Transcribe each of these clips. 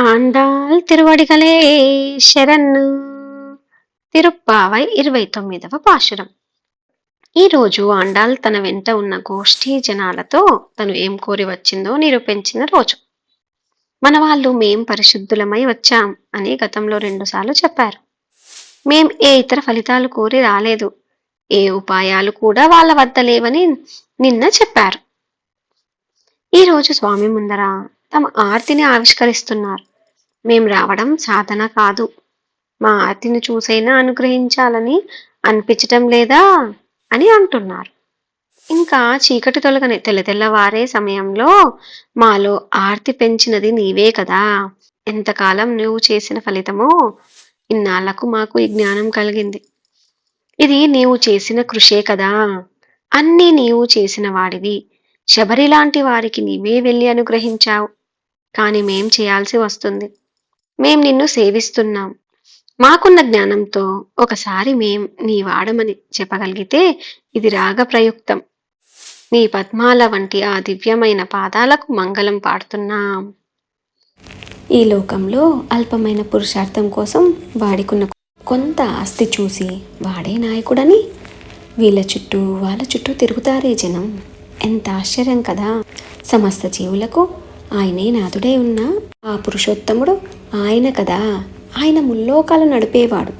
ఆండాల్ తిరువడిగలే శరణ్. తిరుప్పావై ఇరవై తొమ్మిదవ పాశురం. ఈరోజు ఆండాల్ తన వెంట ఉన్న గోష్ఠీ జనాలతో తను ఏం కోరి వచ్చిందో నిరూపించిన రోజు. మన వాళ్ళు మేం పరిశుద్ధులమై వచ్చాం అని గతంలో రెండుసార్లు చెప్పారు. మేం ఏ ఇతర ఫలితాలు కోరి రాలేదు. ఏ ఉపాయాలు కూడా వాళ్ళ వద్ద లేవని నిన్న చెప్పారు. ఈరోజు స్వామి ముందర తమ ఆర్తిని ఆవిష్కరిస్తున్నారు. మేం రావడం సాధన కాదు. మా ఆర్తిని చూసైనా అనుగ్రహించాలని అనిపించటం లేదా? అని అంటున్నారు. ఇంకా చీకటి తొలగని తెల్ల తెల్లవారే సమయంలో మాలో ఆర్తి పెంచినది నీవే కదా? ఎంతకాలం నువ్వు చేసిన ఫలితమో ఇన్నాళ్ళకు మాకు ఈ జ్ఞానం కలిగింది. ఇది నీవు చేసిన కృషే కదా? అన్నీ నీవు చేసిన వాడివి. శబరి లాంటి వారికి నీవే వెళ్ళి అనుగ్రహించావు. కానీ మేం చేయాల్సి వస్తుంది. మేం నిన్ను సేవిస్తున్నాం. మాకున్న జ్ఞానంతో ఒకసారి మేం నీ వాడమని చెప్పగలిగితే ఇది రాగ ప్రయుక్తం నీ పద్మాల వంటి ఆ దివ్యమైన పాదాలకు మంగళం పాడుతున్నాం. ఈ లోకంలో అల్పమైన పురుషార్థం కోసం వాడికున్న కొంత ఆస్తి చూసి వాడే నాయకుడని? వీళ్ళ చుట్టూ వాళ్ళ చుట్టూ తిరుగుతారే జనం. ఎంత ఆశ్చర్యం కదా! సమస్త జీవులకు ఆయనే నాథుడై ఉన్నా ఆ పురుషోత్తముడు ఆయన కదా. ఆయన ముల్లోకాలు నడిపేవాడు.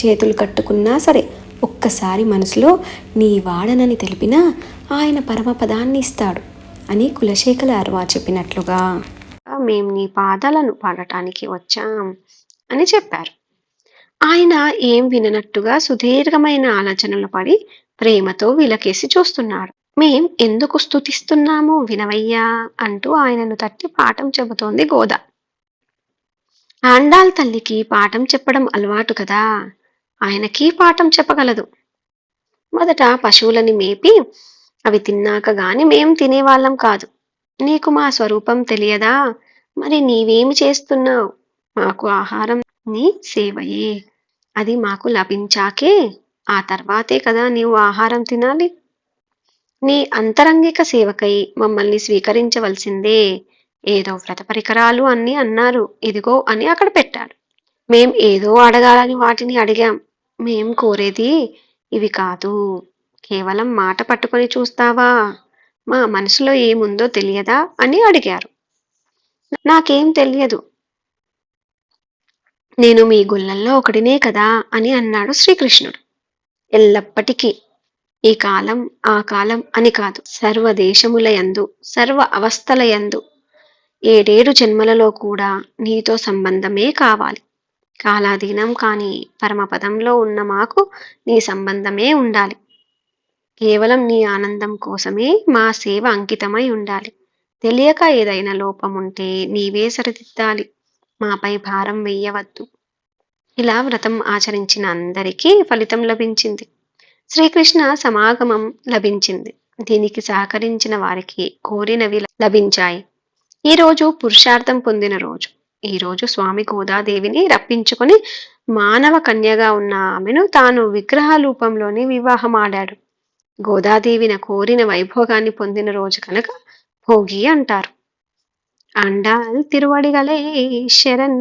చేతులు కట్టుకున్నా సరే ఒక్కసారి మనసులో నీ వాడనని తెలిపినా ఆయన పరమపదాన్ని ఇస్తాడు అని కులశేఖల అర్వా చెప్పినట్లుగా. మేం నీ పాదాలను పాడటానికి వచ్చాం అని చెప్పారు. ఆయన ఏం విననట్టుగా సుదీర్ఘమైన ఆలోచనలు పడి ప్రేమతో విలకేసి చూస్తున్నాడు. మేం ఎందుకు స్తుతిస్తున్నాము వినవయ్యా అంటూ ఆయనను తట్టి పాఠం చెబుతోంది గోద. ఆండాల్ తల్లికి పాఠం చెప్పడం అలవాటు కదా ఆయనకి పాఠం చెప్పగలదు. మొదట పశువులని మేపి అవి తిన్నాక గాని మేం తినేవాళ్ళం కాదు. నీకు మా స్వరూపం తెలియదా? మరి నీవేమి చేస్తున్నావు? మాకు ఆహారం నీ సేవయే. అది మాకు లభించాకే ఆ తర్వాతే కదా నీవు ఆహారం తినాలి. నీ అంతరంగిక సేవకై మమ్మల్ని స్వీకరించవలసిందే. ఏదో వ్రత పరికరాలు అన్ని అన్నారు. ఇదిగో అని అక్కడ పెట్టారు మేం ఏదో అడగాలని వాటిని అడిగాం. మేం కోరేది ఇవి కాదు. కేవలం మాట పట్టుకొని చూస్తావా? మా మనసులో ఏముందో తెలియదా? అని అడిగారు. నాకేం తెలియదు. నేను మీ గుళ్ళల్లో ఒకటినే కదా అని అన్నాడు శ్రీకృష్ణుడు. ఎల్లప్పటికీ ఈ కాలం ఆ కాలం అని కాదు. సర్వ దేశములయందు సర్వ అవస్థల యందు ఏడేడు జన్మలలో కూడా నీతో సంబంధమే కావాలి. కాలాధీనం కాని పరమపదంలో ఉన్న మాకు నీ సంబంధమే ఉండాలి. కేవలం నీ ఆనందం కోసమే మా సేవ అంకితమై ఉండాలి. తెలియక ఏదైనా లోపం ఉంటే నీవే సరిదిద్దాలి. మాపై భారం వెయ్యవద్దు. ఇలా వ్రతం ఆచరించిన అందరికీ ఫలితం లభించింది. శ్రీకృష్ణ సమాగమం లభించింది. దీనికి సహకరించిన వారికి కోరినవి లభించాయి. ఈ రోజు పురుషార్థం పొందిన రోజు. ఈ రోజు స్వామి గోదాదేవిని రప్పించుకొని మానవ కన్యగా ఉన్న ఆమెను తాను విగ్రహ రూపంలోని వివాహమాడాడు. గోదాదేవిన కోరిన వైభోగాన్ని పొందిన రోజు కనుక భోగి అంటారు. అండాల్ తిరువడిగలే శరణ్